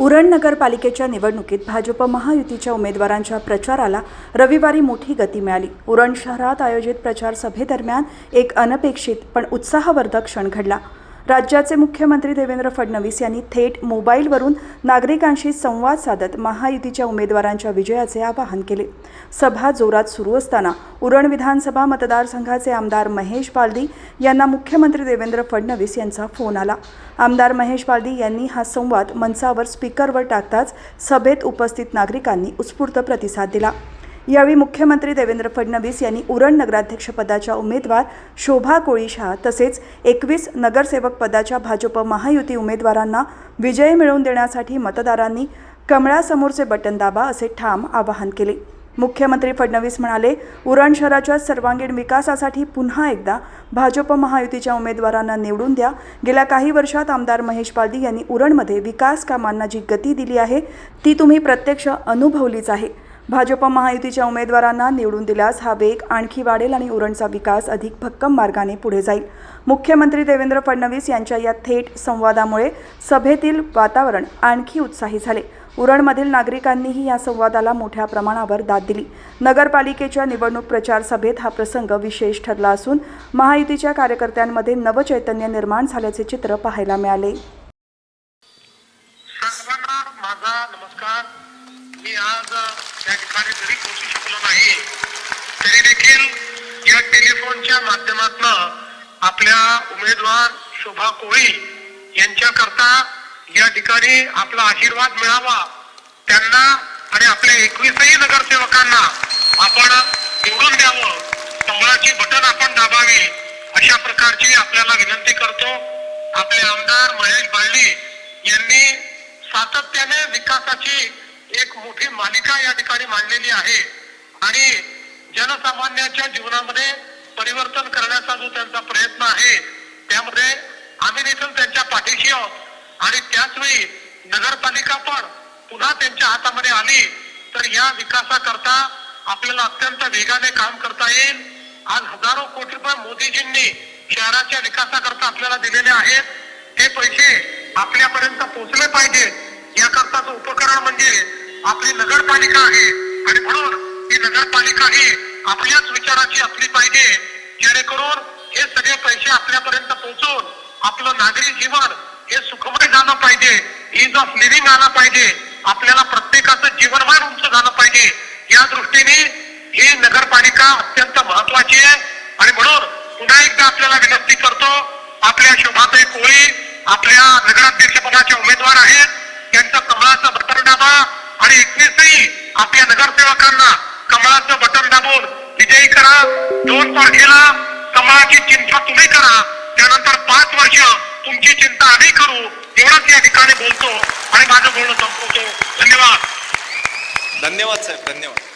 उरण नगरपालिकेच्या निवडणुकीत भाजप महायुतीच्या उमेदवारांच्या प्रचाराला रविवारी मोठी गती मिळाली. उरण शहरात आयोजित प्रचार सभेदरम्यान एक अनपेक्षित पण उत्साहवर्धक क्षण घडला. राज्याचे मुख्यमंत्री देवेंद्र फडणवीस यांनी थेट मोबाईलवरून नागरिकांशी संवाद साधत महायुतीच्या उमेदवारांच्या विजयाचे आवाहन केले. सभा जोरात सुरू असताना उरण विधानसभा मतदारसंघाचे आमदार महेश बालदी यांना मुख्यमंत्री देवेंद्र फडणवीस यांचा फोन आला. आमदार महेश बालदी यांनी हा संवाद मंचावर स्पीकरवर टाकताच सभेत उपस्थित नागरिकांनी उत्स्फूर्त प्रतिसाद दिला. यावेळी मुख्यमंत्री देवेंद्र फडणवीस यांनी उरण नगराध्यक्षपदाच्या उमेदवार शोभा कोळीशहा तसेच एकवीस नगरसेवक पदाच्या भाजप महायुती उमेदवारांना विजय मिळवून देण्यासाठी मतदारांनी कमळासमोरचे बटन दाबा असे ठाम आवाहन केले. मुख्यमंत्री फडणवीस म्हणाले उरण शहराच्या सर्वांगीण विकासासाठी पुन्हा एकदा भाजप महायुतीच्या उमेदवारांना निवडून द्या. गेल्या काही वर्षात आमदार महेश पालदी यांनी उरणमध्ये विकास कामांना जी गती दिली आहे ती तुम्ही प्रत्यक्ष अनुभवलीच आहे. भाजप महायुतीच्या उमेदवारांना निवडून दिल्यास हा वेग आणखी वाढेल आणि उरणचा विकास अधिक भक्कम मार्गाने पुढे जाईल. मुख्यमंत्री देवेंद्र फडणवीस यांच्या या थेट संवादामुळे सभेतील वातावरण आणखी उत्साही झाले. उरणमधील नागरिकांनीही या संवादाला मोठ्या प्रमाणावर दाद दिली. नगरपालिकेच्या निवडणूक प्रचार सभेत हा प्रसंग विशेष ठरला असून महायुतीच्या कार्यकर्त्यांमध्ये नवचैतन्य निर्माण झाल्याचे चित्र पाहायला मिळाले. माझा नमस्कार. मी आज त्या ठिकाणी जरी पोहोचू शकलो नाही. तरी देखील या टेलिफोनच्या माध्यमातून आपल्या उमेदवार शोभा कोळी यांच्याकरता या ठिकाणी आपला आशीर्वाद मिळावा. त्यांना आणि आपल्या एकवीसही नगरसेवकांना आपण निवडून द्यावं. कमळाची बटन आपण दाबावी अशा प्रकारची आपल्याला विनंती करतो. आपले आमदार महेश बाळली यांनी सातत्याने विकासाची एक मोठी मालिका या ठिकाणी मांडलेली आहे. आणि जनसामान्याच्या जीवनामध्ये परिवर्तन करण्याचा जो त्यांचा प्रयत्न आहे त्यामध्ये आम्ही देखील त्यांच्या पाठीशी आहोत. आणि त्याचवेळी नगरपालिका पण पुन्हा त्यांच्या हातामध्ये आली तर या विकासाकरता आपल्याला अत्यंत वेगाने काम करता येईल. आज हजारो कोटी रुपये मोदीजींनी शहराच्या विकासाकरता आपल्याला दिलेले आहेत. हे पैसे आपल्यापर्यंत पोहोचले पाहिजे याकरताचं उपकरण म्हणजे आपली नगरपालिका आहे. आणि म्हणून ही नगरपालिका ही आपल्याच विचाराची असली पाहिजे जेणेकरून हे सगळे पैसे आपल्यापर्यंत पोहोचून आपलं नागरी जीवन हे सुखमय झालं पाहिजे इज ऑफ लिव्हिंग आला पाहिजे आपल्याला प्रत्येकाचं जीवनमान उंच झालं पाहिजे. या दृष्टीने ही नगरपालिका अत्यंत महत्वाची आहे. आणि म्हणून पुन्हा एकदा आपल्याला विनंती करतो आपल्या शोभाताई कोळी आपल्या नगराध्यक्षपदाचे उमेदवार आहेत त्यांचं कमळाचं बटन आपल्या नगरसेवकांना कमळाचं बटन दाबून विजयी करा. दोन तारखेला कमळाची चिंता तुम्ही करा. त्यानंतर पाच वर्ष तुमची चिंता आम्ही करू. एवढंच या ठिकाणी बोलतो आणि माझं बोलणं संपवतो. धन्यवाद. धन्यवाद साहेब धन्यवाद.